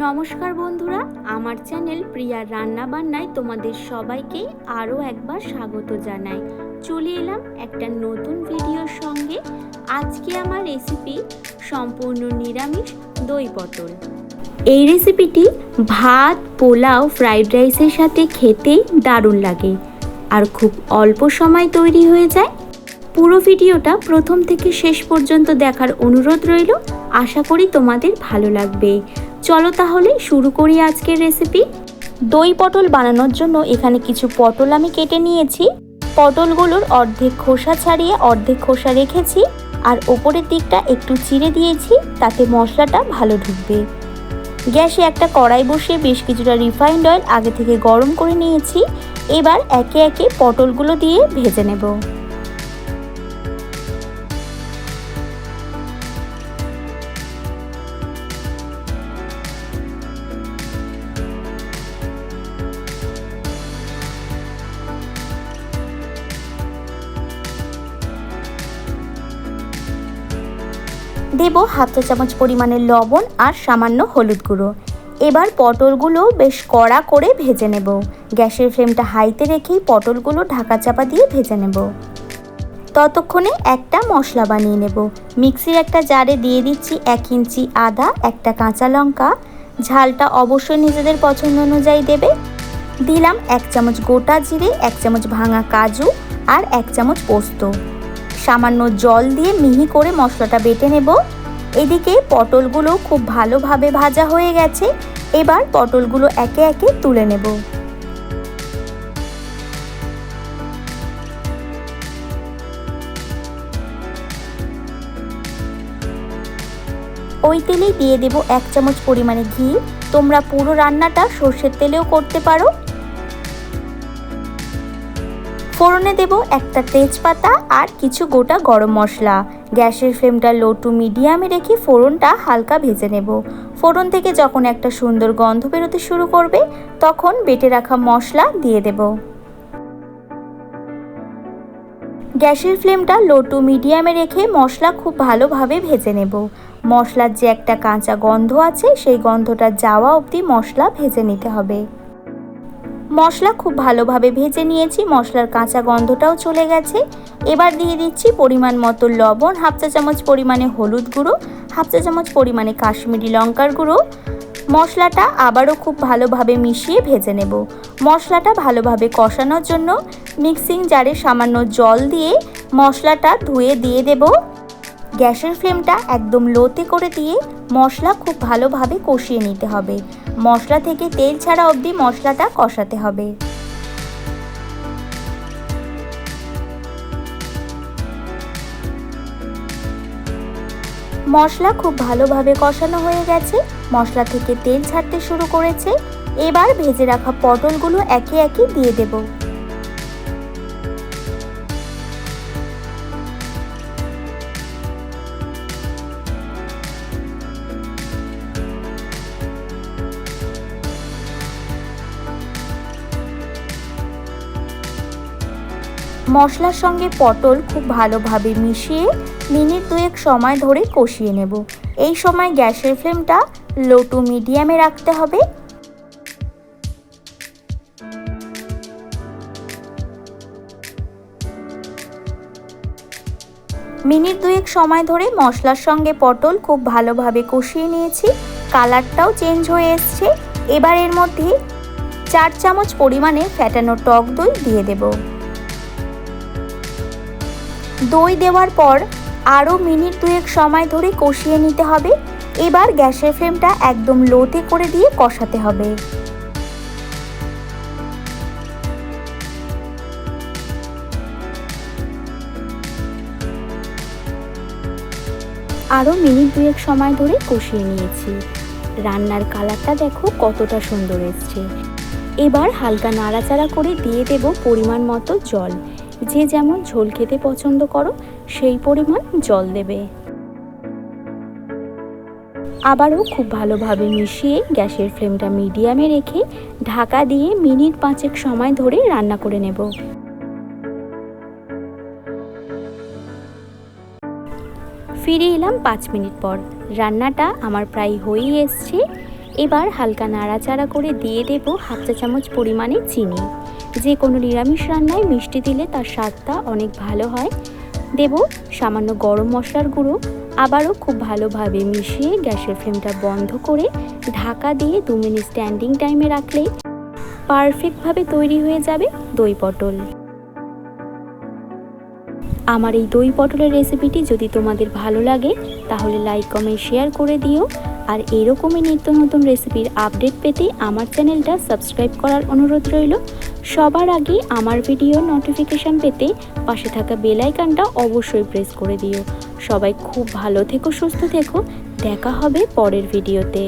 নমস্কার বন্ধুরা, আমার চ্যানেল প্রিয়ার রান্না বান্নায় তোমাদের সবাইকে আরও একবার স্বাগত জানাই। চলে এলাম একটা নতুন ভিডিওর সঙ্গে। আজকে আমার রেসিপি সম্পূর্ণ নিরামিষ দই পটল। এই রেসিপিটি ভাত, পোলাও ফ্রাইড রাইসের সাথে খেতেই দারুণ লাগে। আর খুব অল্প সময় তৈরি হয়ে যায়। পুরো ভিডিওটা প্রথম থেকে শেষ পর্যন্ত দেখার অনুরোধ রইল। আশা করি তোমাদের ভালো লাগবে। চলো তাহলে শুরু করি আজকের রেসিপি দই পটল বানানোর জন্য এখানে কিছু পটল আমি কেটে নিয়েছি। পটলগুলোর অর্ধেক খোসা ছাড়িয়ে অর্ধেক খোসা রেখেছি আর ওপরের দিকটা একটু চিড়ে দিয়েছি, তাতে মশলাটা ভালো ঢুকবে। গ্যাসে একটা কড়াই বসিয়ে বেশ কিছুটা রিফাইন্ড অয়েল আগে থেকে গরম করে নিয়েছি। এবার একে একে পটলগুলো দিয়ে ভেজে নেব। দেব হাফ চা চামচ পরিমাণের লবণ আর সামান্য হলুদ গুঁড়ো। এবার পটলগুলো বেশ কড়া করে ভেজে নেব। গ্যাসের ফ্লেমটা হাইতে রেখেই পটলগুলো ঢাকা চাপা দিয়ে ভেজে নেব। ততক্ষণে একটা মশলা বানিয়ে নেব। মিক্সির একটা জারে দিয়ে দিচ্ছি এক ইঞ্চি আদা, একটা কাঁচা লঙ্কা। ঝালটা অবশ্যই নিজেদের পছন্দ অনুযায়ী দেবে। দিলাম এক চামচ গোটা জিরে, এক চামচ ভাঙা কাজু আর এক চামচ পোস্ত। সামান্য জল দিয়ে মিহি করে মশলাটা বেটে নেব। এদিকে পটলগুলো খুব ভালোভাবে ভাজা হয়ে গেছে। এবার পটলগুলো একে একে তুলে নেব। ওই তেলেই দিয়ে দেব এক চামচ পরিমাণে ঘি। তোমরা পুরো রান্নাটা সর্ষের তেলেও করতে পারো। ফোড়নে দেব একটা তেজপাতা আর কিছু গোটা গরম মশলা। গ্যাসের ফ্লেমটা লো টু মিডিয়ামে রেখে ফোড়নটা হালকা ভেজে নেব। ফোড়ন থেকে যখন একটা সুন্দর গন্ধ বেরোতে শুরু করবে, তখন বেটে রাখা মশলা দিয়ে দেব। গ্যাসের ফ্লেমটা লো টু মিডিয়ামে রেখে মশলা খুব ভালোভাবে ভেজে নেব। মশলার যে একটা কাঁচা গন্ধ আছে, সেই গন্ধটা যাওয়া অবধি মশলা ভেজে নিতে হবে। মশলা খুব ভালোভাবে ভেজে নিয়েছি, মশলার কাঁচা গন্ধটাও চলে গেছে। এবার দিয়ে দিচ্ছি পরিমাণ মতো লবণ, হাফ চা চামচ পরিমাণে হলুদ গুঁড়ো, হাফ চা চামচ পরিমাণে কাশ্মীরি লঙ্কার গুঁড়ো। মশলাটা আবারও খুব ভালোভাবে মিশিয়ে ভেজে নেব। মশলাটা ভালোভাবে কষানোর জন্য মিক্সিং জারে সামান্য জল দিয়ে মশলাটা ধুয়ে দিয়ে দেব। গ্যাসের ফ্লেমটা একদম লোতে করে দিয়ে মশলা খুব ভালোভাবে কষিয়ে নিতে হবে। মশলা থেকে তেল ছাড়া অবধি মশলাটা কষাতে হবে। মশলা খুব ভালোভাবে কষানো হয়ে গেছে। মশলা থেকে তেল ছাড়তে শুরু করেছে। এবার ভেজে রাখা পটলগুলো একে একে দিয়ে দেবো। মশলার সঙ্গে পটল খুব ভালোভাবে মিশিয়ে মিনিট দুয়েক সময় ধরে কষিয়ে নেব। এই সময় গ্যাসের ফ্লেমটা লো টু মিডিয়ামে রাখতে হবে। মিনিট দুয়েক সময় ধরে মশলার সঙ্গে পটল খুব ভালোভাবে কষিয়ে নিয়েছি। কালারটাও চেঞ্জ হয়ে এসছে। এবার এর মধ্যে চার চামচ পরিমাণে ফ্যাটানো টক দই দিয়ে দেবো। দই দেওয়ার পর আরও মিনিট দুয়েক সময় ধরে কষিয়ে নিতে হবে। এবার গ্যাসের ফ্লেমটা একদম লোতে করে দিয়ে কষাতে হবে। আরও মিনিট দুয়েক সময় ধরে কষিয়ে নিয়েছি। রান্নার কালারটা দেখো কতটা সুন্দর এসছে। এবার হালকা নাড়াচাড়া করে দিয়ে দেব পরিমাণ মতো জল। যে যেমন ঝোল খেতে পছন্দ করো, সেই পরিমাণ জল দেবে। আবারও খুব ভালোভাবে মিশিয়ে গ্যাসের ফ্লেমটা মিডিয়ামে রেখে ঢাকা দিয়ে মিনিট পাঁচেক সময় ধরে রান্না করে নেব। ফিরে এলাম পাঁচ মিনিট পর। রান্নাটা আমার প্রায় হয়েই এসছে। এবার হালকা নাড়াচাড়া করে দিয়ে দেব হাফ চা চামচ পরিমাণে চিনি। যে কোনো নিরামিষ রান্নায় মিষ্টি দিলে তার স্বাদটা অনেক ভালো হয়। দেব সামান্য গরম মশলার গুঁড়ো, আবারও খুব ভালোভাবে মিশিয়ে গ্যাসের ফ্লেমটা বন্ধ করে ঢাকা দিয়ে দু মিনিট স্ট্যান্ডিং টাইমে রাখলেই পারফেক্টভাবে তৈরি হয়ে যাবে দই পটল। আমার এই দই পটলের রেসিপিটি যদি তোমাদের ভালো লাগে, তাহলে লাইক কমেন্ট শেয়ার করে দিও। আর এরকমই নিত্য নতুন রেসিপির আপডেট পেতে আমার চ্যানেলটা সাবস্ক্রাইব করার অনুরোধ রইল। সবার আগে আমার ভিডিও নোটিফিকেশান পেতে পাশে থাকা বেল আইকনটা অবশ্যই প্রেস করে দিও। সবাই খুব ভালো থেকো, সুস্থ থেকো। দেখা হবে পরের ভিডিওতে